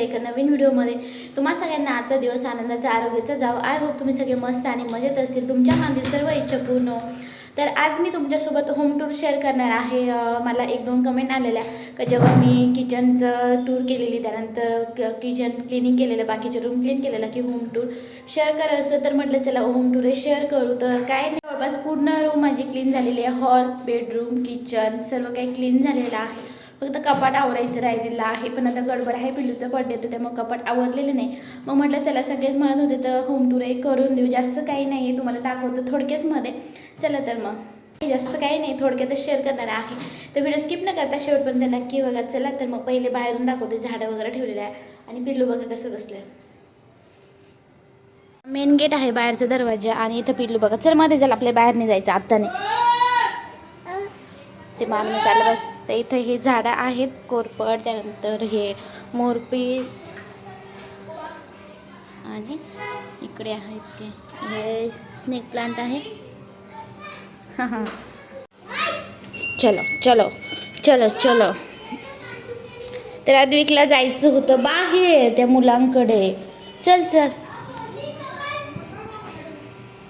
एका नवीन व्हिडिओमध्ये तुम्हा सगळ्यांना आजचा दिवस आनंदाचा आरोग्याचा जाव. आय होप तुम्ही सगळे मस्त आणि मजेत असतील. तुमच्या मागील सर्व इच्छा पूर्ण हो. तर आज मी तुमच्यासोबत होम टूर शेअर करणार आहे. मला एक दोन कमेंट आलेल्या. का जेव्हा मी किचनचं टूर केलेली त्यानंतर क किचन क्लिनिंग केलेलं बाकीचे रूम क्लीन केलेलं की होम टूर शेअर करा असं तर म्हटलं चला होम टूर शेअर करू. तर काय नाही जवळपास पूर्ण रूम माझी क्लीन झालेली आहे. हॉल बेडरूम किचन सर्व काही क्लीन झालेलं आहे. फक्त कपाट आवरायचं राहिलेलं आहे पण आता गडबड आहे पिल्लूचा बर्थडे तर त्यामुळे कपाट आवरलेलं नाही. मग म्हटलं चला सगळेच म्हणत होते तर होम टूर एक करून देऊ. जास्त काही नाही आहे तुम्हाला दाखवतो थोडक्याचमध्ये चला तर मग. जास्त काही नाही थोडक्यातच शेअर करणार आहे. तर व्हिडिओ स्किप न करता शेवटपर्यंत नक्की बघा. चला तर मग पहिले बाहेरून दाखवते झाडं वगैरे ठेवलेलं आहे आणि पिल्लू बघा कसं बसलं. मेन गेट आहे बाहेरचा दरवाजा आणि इथं पिल्लू बघा. चलमध्ये चल आपल्या बाहेर नाही जायचं आत्ता नाही. ते मारून काढलं बघ. तर इथं हे झाडं आहेत कोरपड त्यानंतर हे मोरपीस. आणि इकडे आहेत ते. हे स्नेक प्लांट आहे. हां हां चलो चलो चलो चलो. तर अद्विकला जायचं होतं बाहेर त्या मुलांकडे. चल चल.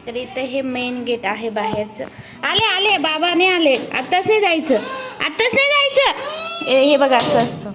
तर इथं हे मेन गेट आहे बाहेरचं. आले आले बाबाने आले. आत्ताच नाही जायचं. आताच नाही जायचं. ए, हे बघा असं असतं.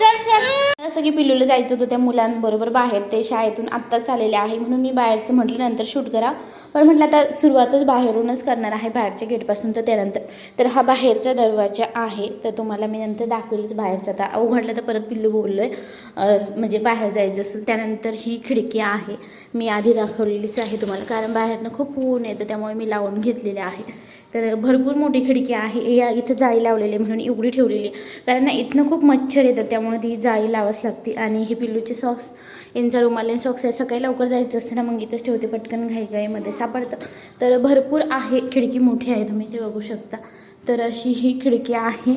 चल चल. असं की पिल्लूला जायचं होतं त्या मुलांबरोबर बाहेर. ते शाळेतून आत्ताच आलेले आहे म्हणून मी बाहेरचं म्हटलं नंतर शूट करा. पण म्हटलं आता सुरुवातच बाहेरूनच करणार आहे. बाहेरच्या गेटपासून तर त्यानंतर. तर हा बाहेरचा दरवाजा आहे. तर तुम्हाला मी नंतर दाखवेलच बाहेरचा. आता उघडलं तर परत पिल्लू बोललो आहे म्हणजे बाहेर जायचं असं त्यानंतर ही खिडकी आहे. मी आधी दाखवलेलीच आहे तुम्हाला. कारण बाहेरनं खूप ऊन येतं त्यामुळे मी लावून घेतलेले आहे. तर भरपूर मोठी खिडकी आहे. या इथं जाळी लावलेली आहे म्हणून एवढी ठेवलेली आहे. कारण ना इथनं खूप मच्छर येतात त्यामुळे ती जाळी लावाच लागते. आणि हे पिल्लूचे सॉक्स यांचा रुमाल सॉक्स आहे सकाळी लवकर जायचं असतं ना मग इथंच ठेवते. पटकन घाईघाईमध्ये सापडतं. तर भरपूर आहे. खिडकी मोठी आहे तुम्ही ते बघू शकता. तर अशी ही खिडकी आहे.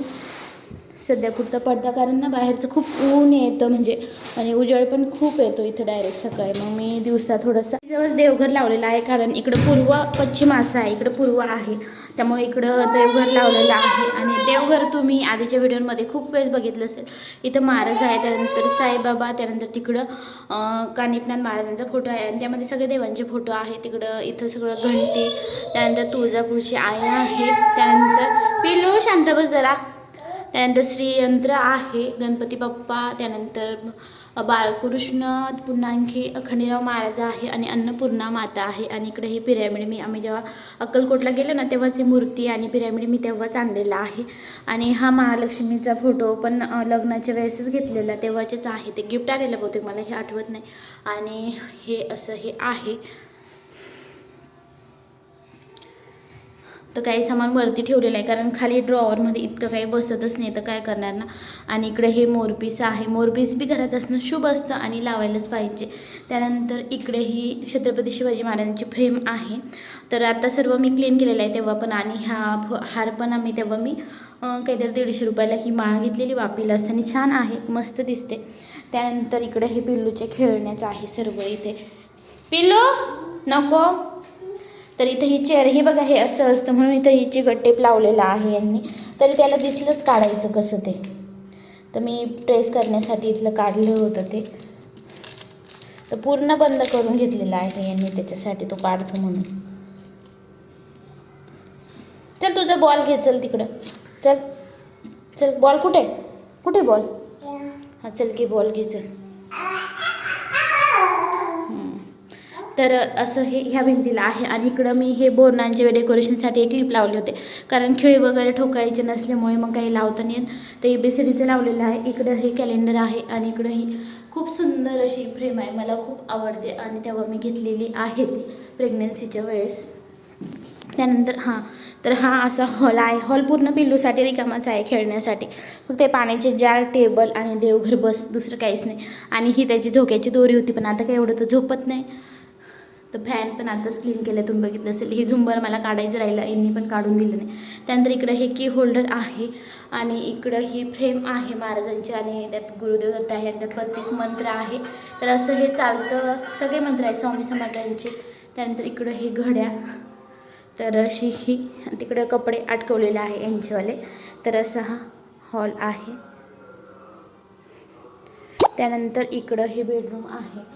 सध्या पुरता पडदा कारण ना बाहेरचं खूप ऊन येतं म्हणजे आणि उजेड पण खूप येतो इथं डायरेक्ट सकाळी. मग मी दिवसा थोडंसं जवळ देवघर लावलेलं आहे कारण इकडं पूर्व पश्चिम असं आहे इकडं पूर्व आहे. त्यामुळे इकडं देवघर लावलेलं आहे. आणि देवघर तुम्ही आधीच्या व्हिडिओमध्ये खूप वेळेस बघितलं असेल. इथं महाराज आहे त्यानंतर साईबाबा त्यानंतर तिकडं कानिपनाथ महाराजांचा फोटो आहे. आणि त्यामध्ये सगळे देवांचे फोटो आहे तिकडं इथं सगळं घंटी त्यानंतर तुळजापूरची आई आहे त्यानंतर पिलो शांत बस जरा. त्यानंतर श्रीयंत्र आहे गणपती बाप्पा त्यानंतर बाळकृष्ण पुन्हा आणखी खंडेराव महाराज आहे आणि अन्नपूर्णा माता आहे. आणि इकडे ही पिरॅमिड मी आम्ही जेव्हा अक्कलकोटला गेलो ना तेव्हाच ही मूर्ती आणि पिरॅमिड मी तेव्हाच आणलेला आहे. आणि हा महालक्ष्मीचा फोटो पण लग्नाच्या वेळेसच घेतलेला तेव्हाचेच आहे. ते गिफ्ट आलेलं बहुतेक मला हे आठवत नाही. आणि हे असं हे आहे. तर काही सामान वरती ठेवलेलं आहे. कारण खाली ड्रॉवरमध्ये इतकं काही बसतच नाही तर काय करणार ना? आणि इकडे हे मोरपीस आहे. मोरपीस बी घरात असणं शुभ असतं आणि लावायलाच पाहिजे. त्यानंतर इकडे ही छत्रपती शिवाजी महाराजांची फ्रेम आहे. तर आता सर्व मी क्लीन केलेलं आहे तेव्हा पण. आणि हा फ- हार पण आम्ही तेव्हा मी काहीतरी दीडशे रुपयाला ही माळ घेतलेली वापीला असताना छान आहे. मस्त दिसते. त्यानंतर इकडे हे पिल्लूचे खेळण्याचं आहे सर्व इथे. पिल्लू नको. तर इथं ही चेअर हे बघा हे असं असतं म्हणून इथं हिची गट्टेप लावलेला आहे यांनी तरी त्याला दिसलंच काढायचं कसं ते. तर मी प्रेस करण्यासाठी इथलं काढलं होतं ते. तर पूर्ण बंद करून घेतलेलं आहे यांनी त्याच्यासाठी तो काढतो म्हणून. चल तुझा बॉल घे चल तिकडं. चल चल बॉल कुठे? कुठे बॉल हां चल घे बॉल घे चल. तर असं हे ह्या भिंतीला आहे आणि इकडं मी हे बोरणांचे डेकोरेशनसाठी एक क्लिप लावले होते. कारण खिळे वगैरे ठोकायचे नसल्यामुळे मग काही लावता नाही येत. तर ए बी सी डीचं लावलेलं आहे. इकडं हे कॅलेंडर आहे आणि इकडं ही खूप सुंदर अशी फ्रेम आहे. मला खूप आवडते आणि तेव्हा मी घेतलेली आहे ती प्रेग्नन्सीच्या वेळेस. त्यानंतर हां तर हा असा हॉल आहे. हॉल पूर्ण पिल्लूसाठी रिकामाच आहे खेळण्यासाठी. फक्त ते पाण्याचे जार टेबल आणि देवघर बस दुसरं काहीच नाही. आणि ही त्याची झोक्याची दोरी होती पण आता काही एवढं तर झोपत नाही. तर फॅन पण आताच क्लीन केलं तुम्ही बघितलं असेल. हे झुंबर मला काढायचं राहिलं यांनी पण काढून दिलं नाही. त्यानंतर इकडं हे की होल्डर आहे आणि इकडं ही फ्रेम आहे महाराजांची आणि त्यात गुरुदेव दत्त आहे आणि त्यात बत्तीस मंत्र आहे. तर असं हे चालतं सगळे मंत्र आहे स्वामी समर्थांचे. त्यानंतर इकडं हे घड्या. तर अशी ही तिकडं कपडे अटकवलेले आहे यांचेवाले. तर असा हा हॉल आहे. त्यानंतर इकडं हे बेडरूम आहे.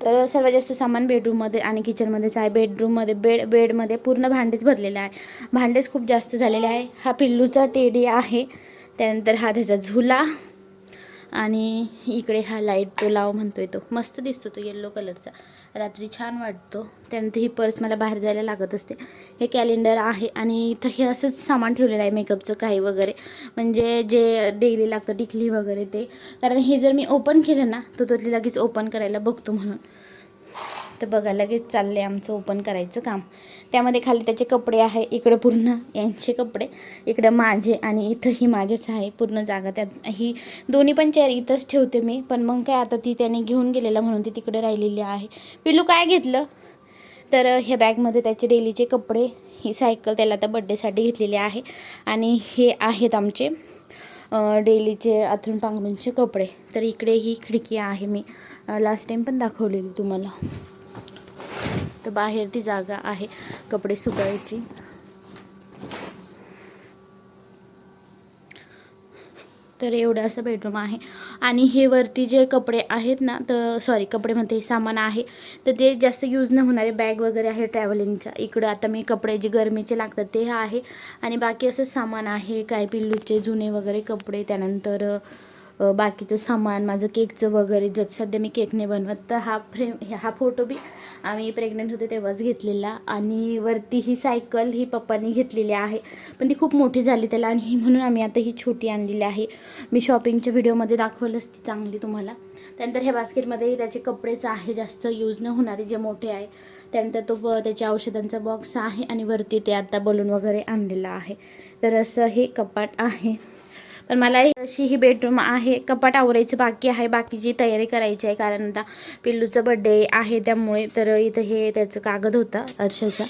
तर सर्वात जास्त सामान बेडरूममध्ये आणि किचनमध्येच आहे. बेडरूममध्ये बेड बेडमध्ये पूर्ण भांडेच भरलेले आहे. भांडेच खूप जास्त झालेले आहे. हा पिल्लूचा टेडी आहे. त्यानंतर हा त्याचा झुला. आणि इकडे हा लाइट तो लाव म्हणतोय तो. मस्त दिसतो तो येल्लो कलरचा रात्री छान वाटतो. त्यानंतर ही पर्स मला बाहेर जायला लागत असते. हे कॅलेंडर आहे आणि इथं हे असंच सामान ठेवलेलं आहे मेकअपचं काही वगैरे. म्हणजे जे डेली लागतं टिकली वगैरे ते. कारण हे जर मी ओपन केलं ना तर तो लगेच ओपन करायला बघतो म्हणून. तर बघा लगेच चाललं आहे आमचं ओपन करायचं काम. त्यामध्ये खाली त्याचे कपडे आहे इकडं पूर्ण यांचे कपडे इकडं माझे आणि इथंही माझेच आहे पूर्ण जागा त्यात. ही दोन्ही पण चेअर इथंच ठेवते मी पण मग काय आता ती त्याने घेऊन गेलेला म्हणून ती तिकडे राहिलेली आहे. पिलू काय घेतलं? तर ह्या बॅगमध्ये त्याचे डेलीचे कपडे ही सायकल त्याला आता बड्डेसाठी घेतलेली आहे. आणि हे आहेत आमचे डेलीचे अथरून पांघरूणचे कपडे. तर इकडे ही खिडकी आहे मी. लास्ट टाईम पण दाखवलेली तुम्हाला. इथं बाहेर ती जागा आहे कपडे सुकायची. तर एवढं असं बेडरूम आहे. आणि हे वरती जे कपडे आहेत ना तर सॉरी कपडे म्हणते सामान आहे. तर ते जास्त यूज न होणारे बॅग वगैरे आहे ट्रॅव्हलिंगच्या इकडं आता मी कपडे जे गरमीचे लागतात ते आहे. आणि बाकी असं सामान आहे काय पिल्लूचे जुने वगैरे कपडे त्यानंतर बाकीचं सामान माझं केकचं वगैरे जर सध्या मी केक नाही बनवत तर हा फ्रेम हा फोटो बी आम्ही प्रेग्नंट होते तेव्हाच घेतलेला आणि वरती ही सायकल ही पप्पांनी घेतलेली आहे. पण ती खूप मोठी झाली त्याला आणि ही म्हणून आम्ही आता ही छोटी आणलेली आहे. मी शॉपिंगच्या व्हिडिओमध्ये दाखवलंच ती चांगली तुम्हाला. त्यानंतर ह्या बास्केटमध्ये त्याचे कपडेच आहे जास्त यूज न होणारे जे मोठे आहे त्यानंतर तो ब- त्याच्या औषधांचा बॉक्स आहे आणि वरती ते आता बलून वगैरे आणलेलं आहे. तर असं हे कपाट आहे. पण मला अशी ही बेडरूम आहे. कपाट आवरायचं बाकी आहे. बाकीची तयारी करायची आहे. कारण आता पिल्लूचा बड्डे आहे त्यामुळे तर इथं हे त्याचं कागद होतं अर्षाचा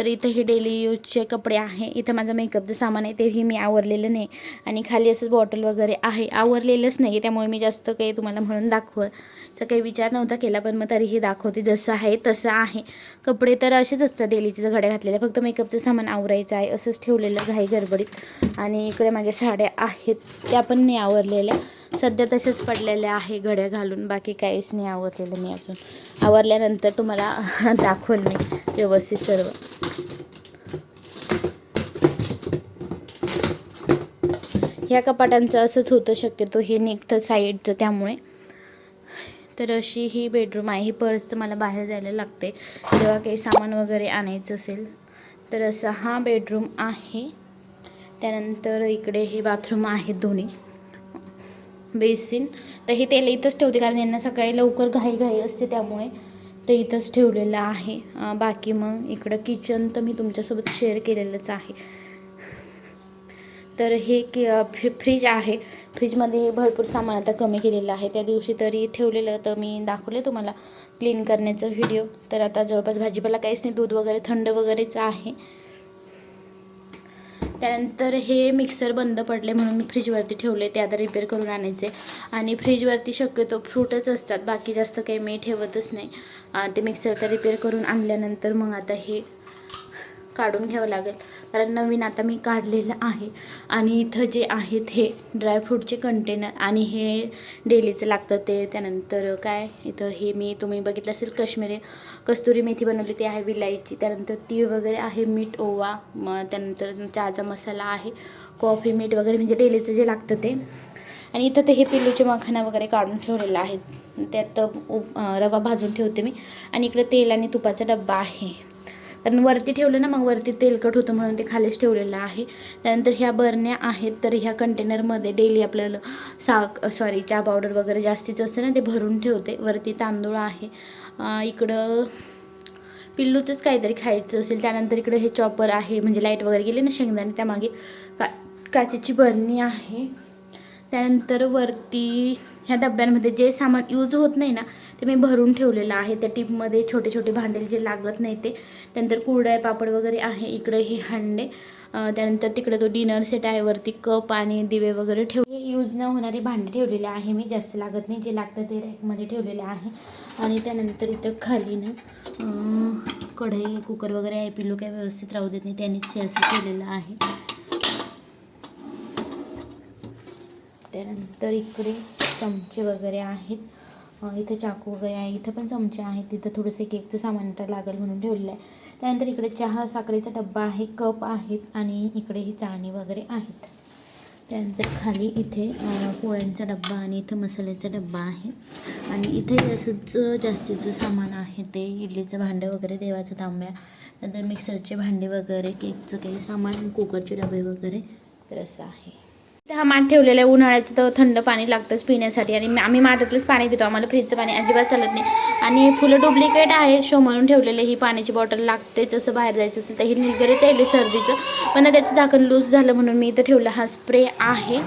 तर इथं हे डेली यूजचे कपडे आहे. इथं माझं मेकअपचं सामान आहे तेही मी आवरलेलं नाही. आणि खाली असंच बॉटल वगैरे आहे. आवरलेलंच नाही त्यामुळे मी जास्त काही तुम्हाला म्हणून दाखवायचा काही विचार नव्हता केला पण मग तरीही दाखवते जसं आहे तसं आहे. कपडे तर असेच असतात डेलीचे जर घड्या घातलेल्या. फक्त मेकअपचं सामान आवरायचं आहे असंच ठेवलेलं घाई गडबडीत. आणि इकडे माझ्या साड्या आहेत त्या पण नाही आवरलेल्या. सध्या तसेच पडलेले आहे घड्या घालून. बाकी काहीच नाही आवरलेलं मी अजून. आवरल्यानंतर तुम्हाला दाखवून मी व्यवस्थित सर्व. ह्या कपाटांचं असंच होतं शक्यतो हे निघतं साईडचं त्यामुळे. तर अशी ही बेडरूम आहे. ही पर्स तर मला बाहेर जायला लागते. जेव्हा काही सामान वगैरे आणायचं असेल तर असा हा बेडरूम आहे. त्यानंतर इकडे हे बाथरूम आहेत दोन्ही. बेसिन. तर हे तेल इथंच ठेवते कारण यांना सकाळी लवकर घाई घाई असते त्यामुळे ते इथंच ठेवलेलं आहे. बाकी मग इकडं किचन तर मी तुमच्यासोबत शेअर केलेलंच आहे. तर हे की फ्री फ्रीज आहे. फ्रीजमध्ये भरपूर सामान आता कमी केलेलं आहे. त्या दिवशी तरी ठेवलेलं तर मी दाखवले तुम्हाला. क्लीन करण्याचा व्हिडिओ तर आता जवळपास भाजीपाला काहीच नाही. दूध वगैरे थंड वगैरेच आहे. त्यानंतर हे मिक्सर बंद पडले म्हणून मी फ्रीजवरती ठेवले ते आता रिपेअर करून आणायचे. आणि फ्रीजवरती शक्यतो फ्रूटच असतात बाकी जास्त काही मी ठेवतच नाही. ते मिक्सर तर रिपेअर करून आणल्यानंतर मग आता हे काढून घ्यावं लागेल. कारण नवीन आता मी काढलेलं आहे. आणि इथं जे आहेत हे ड्रायफ्रूटचे कंटेनर आणि हे डेलीचं लागतं ते. त्यानंतर काय? इथं हे मी तुम्ही बघितलं असेल काश्मीरी कस्तुरी मेथी बनवली ती आहे विलायची. त्यानंतर तीळ वगैरे आहे मीठ ओवा मग त्यानंतर चहाचा मसाला आहे कॉफी मीठ वगैरे म्हणजे डेलीचं जे लागतं ते. आणि इथं ते हे पिल्लूचे मखाना वगैरे काढून ठेवलेलं आहे त्यात उप- रवा भाजून ठेवते मी. आणि इकडे तेल आणि तुपाचा डब्बा आहे. कारण वरती ठेवलं ना मग वरती तेलकट होतं म्हणून ते खालीच ठेवलेलं आहे. त्यानंतर ह्या बरण्या आहेत तर ह्या कंटेनरमध्ये डेली आपल्याला साक सॉरी चहा पावडर वगैरे जास्तीचं असतं ना ते भरून ठेवते. वरती तांदूळ आहे. इकडं पिल्लूचंच काहीतरी खायचं असेल. त्यानंतर इकडे हे चॉपर आहे म्हणजे लाइट वगैरे गेली ना शेंगदाणे त्यामागे का काचेची बरणी आहे. त्यानंतर वरती ह्या डब्यांमध्ये जे सामान यूज होत नाही ना ते मी भरून ठेवलेलं आहे. त्या टीपमध्ये छोटे छोटे भांडे जे लागत नाही ते. त्यानंतर कुरडाय पापड वगैरे आहे इकडे हे हांडे त्यानंतर तिकडे तो डिनर सेट आहे वरती कप आणि दिवे वगैरे ठेव हे यूज न होणारे भांडे ठेवलेले आहे मी जास्त लागत नाही. जे लागतं ते रॅकमध्ये ठेवलेले आहे. आणि त्यानंतर इथं खाली ना कढई कुकर वगैरे आहे पिल्लू काय व्यवस्थित राहू देत नाही त्यांनीच हे असं केलेलं आहे. त्यानंतर इकडे चमचे वगैरे आहेत. इथे चाकू वगैरे आहे. इथं पण चमचे आहेत. तिथं थोडंसं केकचं सामान तर लागेल म्हणून ठेवलेलं आहे. त्यानंतर इकडे चहा साखरेचा डब्बा आहे. कप आहेत आणि इकडे ही चाळणी वगैरे आहेत. त्यानंतर खाली इथे पोळ्यांचा डब्बा आणि इथं मसाल्याचा डब्बा आहे. आणि इथे असंच जास्तीचं सामान आहे ते. इडलीचं भांडं वगैरे देवाच्या तांब्या. नंतर मिक्सरचे भांडे वगैरे केकचं काही सामान कुकरचे डबे वगैरे. तर असं आहे. इथे हा माठ ठेवलेला आहे उन्हाळ्याचं तर थंड पाणी लागतंच पिण्यासाठी. आणि आम्ही माठातलंच पाणी पितो आम्हाला फ्रीजचं पाणी अजिबात चालत नाही. आणि फुलं डुप्लिकेट आहे शो म्हणून ठेवलेले ही पाण्याची बॉटल लागतेच असं बाहेर जायचं असेल तर ही निलगरे येईल सर्दीचं. पण त्याचं झाकण लूज झालं म्हणून मी इथं ठेवलं हा स्प्रे आहे.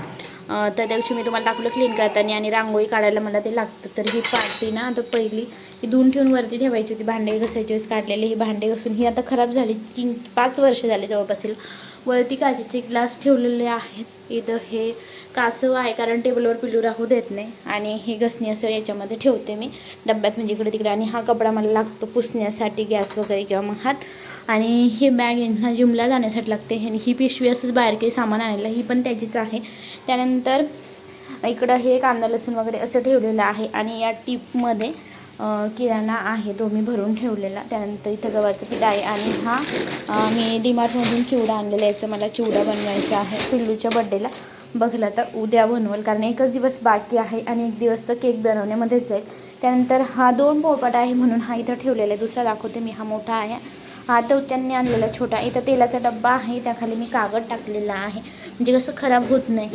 तर त्या दिवशी मी तुम्हाला दाखवलं क्लीन करताना आणि रांगोळी काढायला मला ते लागतं. तर ही पाटी ना आता पहिली ही धुवून ठेवून वरती ठेवायची होती. भांडे घसायची वेळेस काढलेली ही भांडे घसून ही आता खराब झाली. तीन पाच वर्ष झाले जवळपास वरती काचेचे ग्लास ठेवलेले आहेत. इथं हे कासव आहे कारण टेबलवर पिलू राहू देत नाही. आणि हे घसणी असं याच्यामध्ये ठेवते मी. डब्यात म्हणजे इकडे तिकडे. आणि हा कपडा मला लागतो पुसण्यासाठी गॅस वगैरे किंवा मग हात. आणि ही बॅग यांना जिमला जाण्यासाठी लागते. आणि ही पिशवी असंच बाहेर काही सामान आणायला ही पण त्याचीच आहे. त्यानंतर इकडं हे कांदा लसूण वगैरे असं ठेवलेलं आहे. आणि या टीपमध्ये किराणा आहे तो मी भरून ठेवलेला. त्यानंतर इथं गव्हाचं पीठ आहे. आणि हा मी डीमार्टमधून चिवडा आणलेला याचा मला चिवडा बनवायचा आहे पिल्लूच्या बड्डेला बघला तर उद्या बनवल कारण एकच दिवस बाकी आहे आणि एक दिवस तर केक बनवण्यामध्येच जाईल त्यानंतर हा दोन पोपट आहे म्हणून हा इथं ठेवलेला आहे. दुसरा दाखवते मी हा मोठा आहे. हा तो त्यांनी आणलेला छोटा इथं तेलाचा डब्बा आहे त्याखाली मी कागद टाकलेला आहे. म्हणजे कसं खराब होत नाही.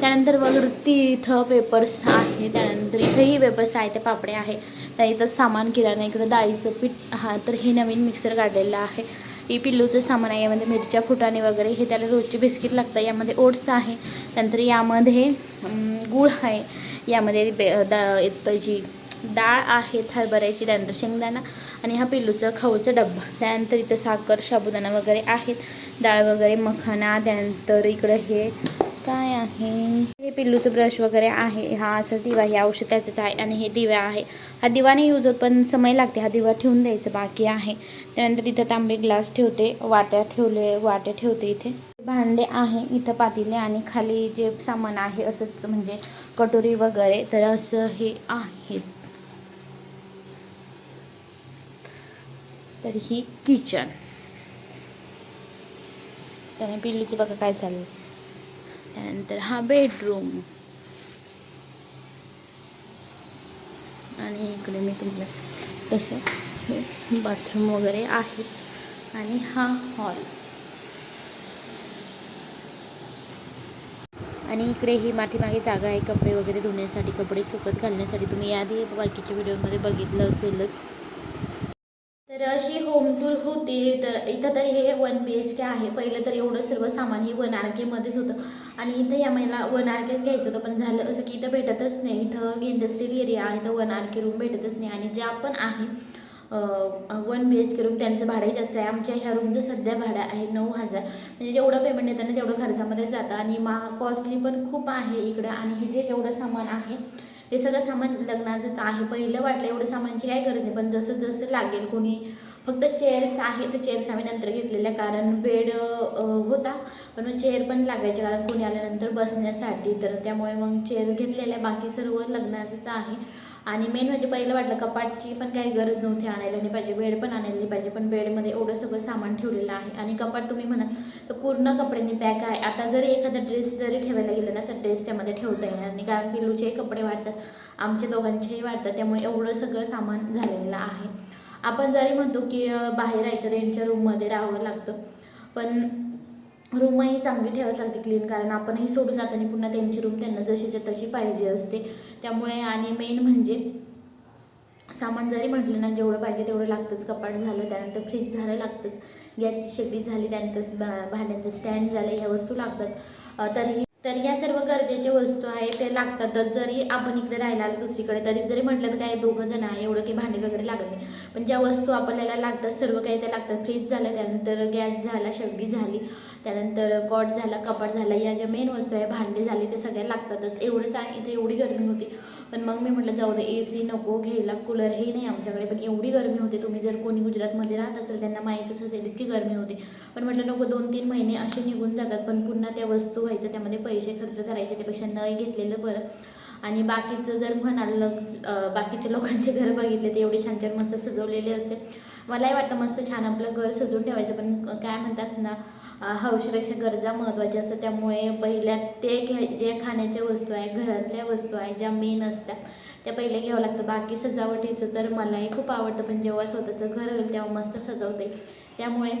त्यानंतर वरती इथं पेपर्स आहे त्यानंतर इथंही पेपर्स आहे ते पापडे आहे. त्या इथं सामान किराणा इकडं डाळीचं पीठ हा तर हे नवीन मिक्सर काढलेलं आहे. हे पिल्लूचं सामान आहे यामध्ये मिरच्या फुटाणे वगैरे हे त्याला रोजचे बिस्किट लागतं यामध्ये ओट्स आहे. त्यानंतर यामध्ये गूळ आहे. यामध्ये बे दा जी डाळ आहे हरभऱ्याची त्यानंतर शेंगदाणा आणि हा पिल्लूचा खाऊचा डब्बा. त्यानंतर इथं साखर साबुदाणा वगैरे आहेत. डाळ वगैरे मखाना त्यानंतर इकडं हे काय आहे? हे पिल्लूचं ब्रश वगैरे आहे. हा असं दिवा हे औषध त्याचंच आहे आणि हे दिवा आहे. हा दिवा नाही यूज होत पण समय लागते. हा दिवा ठेवून द्यायचं बाकी आहे. त्यानंतर इथं तांबे ग्लास ठेवते. वाट्या ठेवले वाट्या ठेवते इथे. भांडे आहे. इथं पातीले आणि खाली जे सामान आहे असंच म्हणजे कटोरी वगैरे. तर असं हे आहे. तर ही किचन. त्याने पिल्लूचं बघा काय चाललं त्यानंतर हा बेडरूम. आणि इकडे मी तुम्हाला तसं हे बाथरूम वगैरे आहे. आणि हा हॉल. आणि इकडे ही माठीमागे जागा आहे कपडे वगैरे धुण्यासाठी कपडे सुकत घालण्यासाठी. तुम्ही याआधी बाकीच्या व्हिडिओमध्ये बघितलं असेलच. तर अशी होम टूर होती तर इथं तर हे वन बी एच के आहे. पहिलं तर एवढं सर्व सामान हे वन आर केमध्येच होतं. आणि इथं या महिला वन आर केच घ्यायचं होतं पण झालं असं की इथं भेटतच नाही. इथं इंडस्ट्रियल एरिया आणि इथं वन आर के रूम भेटतच नाही. आणि ज्या पण आहे one B H K room त्यांचं भाडंही जास्त आहे. आमच्या ह्या रूमचं सध्या भाडं आहे नऊ हजार. म्हणजे जेवढं पेमेंट येतं ना तेवढं खर्चामध्ये जातं. आणि महा कॉस्टली पण खूप आहे इकडं. आणि हे जे तेवढं सामान आहे ते सगळं सामान लग्नाचंच आहे. पहिलं वाटलं एवढं सामानची काही गरज नाही पण जसं जसं लागेल कोणी फक्त चेअर्स आहे तर चेअर्स आम्ही नंतर घेतलेल्या कारण बेड होता. पण मग चेअर पण लागायचे कारण कोणी आल्यानंतर बसण्यासाठी. तर त्यामुळे मग चेअर घेतलेल्या बाकी सर्व लग्नाचंच आहे. आणि मेन म्हणजे पहिलं वाटलं कपाटची पण काही गरज नव्हती आणायला नाही पाहिजे बेड पण आणायला नाही पाहिजे पण बेडमध्ये एवढं सगळं सामान ठेवलेलं आहे. आणि कपाट तुम्ही म्हणाल तर पूर्ण कपड्यांनी पॅक आहे. आता जरी एखादा ड्रेस जरी ठेवायला गेलं ना तर ड्रेस त्यामध्ये ठेवता येणार नाही. कारण पिल्लूचेही कपडे वाढतात आमच्या दोघांचेही वाढतात त्यामुळे एवढं सगळं सामान झालेलं आहे. आपण जरी म्हणतो की बाहेर राहायचं रेंटच्या रूममध्ये राहावं लागतं पण रूमही चांगली ठेवायला लागते क्लीन कारण आपणही सोडून जाताना पुन्हा त्यांची रूम त्यांना जशीच्या तशी पाहिजे असते. त्यामुळे आणि मेन म्हणजे सामान जरी म्हटलं ना जेवढं पाहिजे तेवढं लागतंच. कपाट झालं त्यानंतर फ्रीज झालं लागतंच. गॅसची शेगडी झाली त्यानंतर भांड्यांचं स्टँड झालं ह्या वस्तू लागतात. तरीही तर ह्या सर्व गरजेच्या वस्तू आहे ते लागतातच. जरी आपण इकडे राहायला आलो दुसरीकडे तरी जरी म्हटलं तर काय दोघं जण आहे एवढं काही भांडी वगैरे लागत नाही. पण ज्या वस्तू आपल्याला लागतात सर्व काही त्या लागतात. फ्रीज झालं त्यानंतर गॅस झाला शेगडी झाली त्यानंतर कॉट झाला कपाट झाला या ज्या मेन वस्तू आहे भांडे झाले ते सगळ्या लागतातच. एवढंच आहे इथे एवढी गरमी होती. पण मग मी म्हटलं जाऊ दे ए सी नको घ्यायला कूलर हे नाही आमच्याकडे पण एवढी गरमी होते तुम्ही जर कोणी गुजरातमध्ये राहत असेल त्यांना माहीतच असेल इतकी गरमी होते. पण म्हटलं नको दोन तीन महिने असे निघून जातात पण पुन्हा त्या वस्तू व्हायचं त्यामध्ये पैसे खर्च करायचे त्यापेक्षा न घेतलेलं बरं. आणि बाकीचं जर म्हणाल बाकीच्या लोकांचे घर बघितले ते एवढे छान छान मस्त सजवलेले असते. मलाही वाटतं मस्त छान आपलं घर सजवून ठेवायचं पण काय म्हणतात ना हौशीपेक्षा गरजा महत्त्वाच्या असतात. त्यामुळे पहिल्या ते घ्या जे खाण्याच्या वस्तू आहे घरातल्या वस्तू आहे ज्या मेन असतात त्या पहिले घ्यावं लागतं. बाकी सजावटीचं तर मलाही खूप आवडतं पण जेव्हा स्वतःचं घर होईल तेव्हा मस्त सजवते. त्यामुळे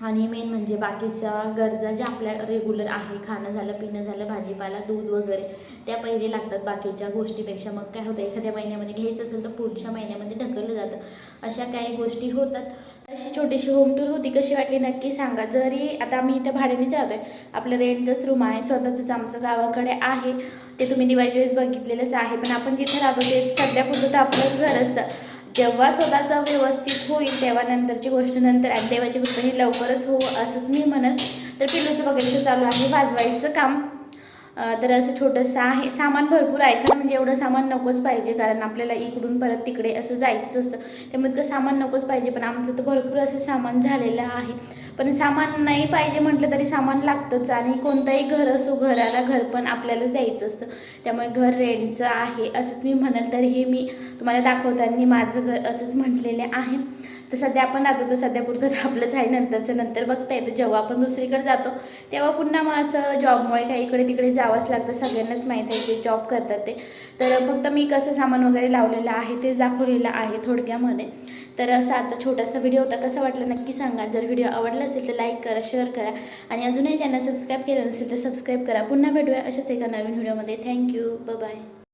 आणि मेन म्हणजे बाकीच्या गरजा ज्या आपल्या रेग्युलर आहे खाणं झालं पिणं झालं भाजीपाला दूध वगैरे त्या पहिले लागतात बाकीच्या गोष्टीपेक्षा. मग काय होतं एखाद्या महिन्यामध्ये घ्यायचं असेल तर पुढच्या महिन्यामध्ये ढकललं जातं. अशा काही गोष्टी होतात. अशी छोटीशी होम टूर होती कशी वाटली नक्की सांगा. जरी आता आम्ही इथं भाड्यानेच राहतोय आपलं रेंटचंच रूम आहे स्वतःचंच आमचं गावाकडे आहे ते तुम्ही दिवाळीच्या वेळेस बघितलेलंच आहे. पण आपण जिथे राहतो ते सध्यापुरतं तर आपलंच घर असतं. जेव्हा स्वतःचं व्यवस्थित होईल तेव्हा नंतरची गोष्ट नंतर आणि देवाची कृपेने लवकरच हो असंच मी म्हणत तर पिल्लूचं बघायचं चालू आहे. वाजवायचं काम. तर असं छोटंसं आहे. सामान भरपूर आहे खरं म्हणजे एवढं सामान नकोच पाहिजे कारण आपल्याला इकडून परत तिकडे असं जायचं असतं. त्यामुळे इतकं सामान नकोच पाहिजे पण आमचं तर भरपूर असं सामान झालेलं आहे. पण सामान नाही पाहिजे म्हटलं तरी सामान लागतंच आणि कोणतंही घर असो घराला घर पण आपल्याला द्यायचं असतं. त्यामुळे घर रेंटचं आहे असंच मी म्हणेल. तर हे मी तुम्हाला दाखवताना माझं घर असंच म्हटलेलं आहे. तर सध्या आपण राहतो तर सध्या पुरतं तर आपलंच आहे. नंतरचं नंतर बघता येतं. जेव्हा आपण दुसरीकडे जातो तेव्हा पुन्हा मग असं जॉबमुळे काही इकडे तिकडे जावंच लागतं. सगळ्यांनाच माहीत आहे जे जॉब करतात ते. तर फक्त मी कसं सामान वगैरे लावलेलं आहे तेच दाखवलेलं आहे थोडक्यामध्ये. तर असा आता छोटासा व्हिडिओ होता. कसा वाटला नक्की सांगा. जर व्हिडिओ आवडला असेल तर लाईक करा शेअर करा. आणि अजूनही चॅनल सबस्क्राईब केलं नसेल तर सबस्क्राईब करा. पुन्हा भेटूया अशाच एका नवीन व्हिडिओमध्ये थँक्यू बाय